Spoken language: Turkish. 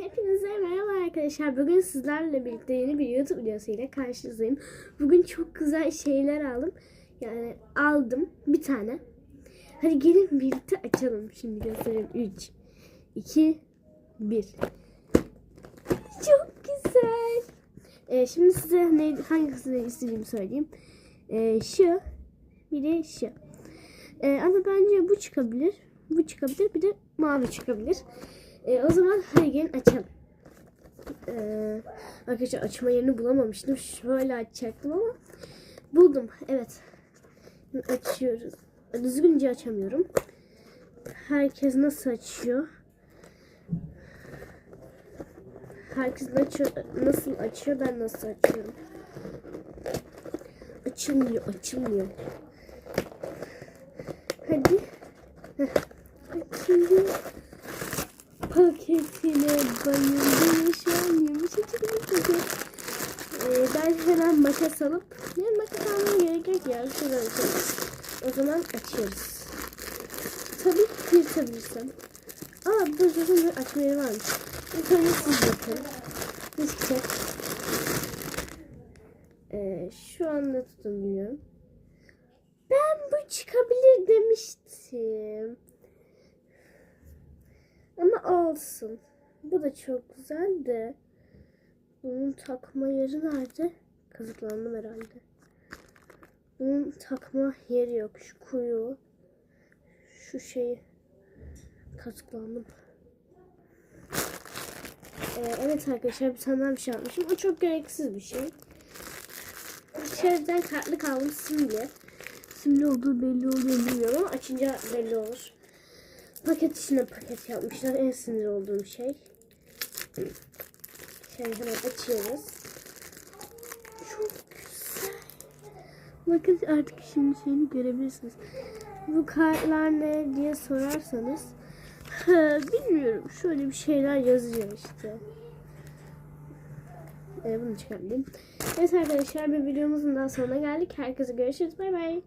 Hepinize merhaba arkadaşlar. Bugün sizlerle birlikte yeni bir YouTube videosu ile karşınızdayım. Bugün çok güzel şeyler aldım. Yani aldım bir tane. Hadi gelin birlikte açalım. Şimdi göstereyim. 3, 2, 1. Çok güzel. Ee, şimdi size ne, hangisini istediğimi söyleyeyim. Ee, şu, bir de şu. Ee, ama bence bu çıkabilir. Bu çıkabilir. Bir de mavi çıkabilir. Ee, o zaman hadi gelin açalım. Ee, arkadaşlar açma yerini bulamamıştım. Şöyle açacaktım ama buldum. Evet. Açıyoruz. Düzgünce açamıyorum. Herkes nasıl açıyor? Herkes nasıl açıyor? Ben nasıl açıyorum? Açılmıyor, açılmıyor. Hadi. Açılıyor paketine bayıldım. Şu an içinde ee, Ben hemen makas alıp ne makas almaya gerek yok ya. Şuradan. O zaman açıyoruz. Tabii yırtabilirsem. Aa dur dur dur açma yeri varmış. İlk önce siz bakın. Çıkacak? Ee, şu anda tutun bilmiyorum. Ben bu çıkabilir demiştim. Ama olsun. Bu da çok güzel de. Bunun takma yeri nerede? Kazıklandım herhalde. Bunun takma yeri yok. Şu kuyu. Şu şeyi. Kazıklandım. Ee, evet arkadaşlar bir tane bir şey almışım. O çok gereksiz bir şey. İçeriden kartlı kalmış simli. Simli olduğu belli oluyor bilmiyorum ama açınca belli olur. Paket içine paket yapmışlar. En sinir olduğum şey. Şöyle hemen açıyoruz. Çok güzel. Bakın artık şimdi şeyini görebilirsiniz. Bu kartlar ne diye sorarsanız bilmiyorum. Şöyle bir şeyler yazıyor işte. Ee, bunu çıkarmayayım. Evet arkadaşlar bir videomuzun daha sonuna geldik. Herkese görüşürüz. Bay bay.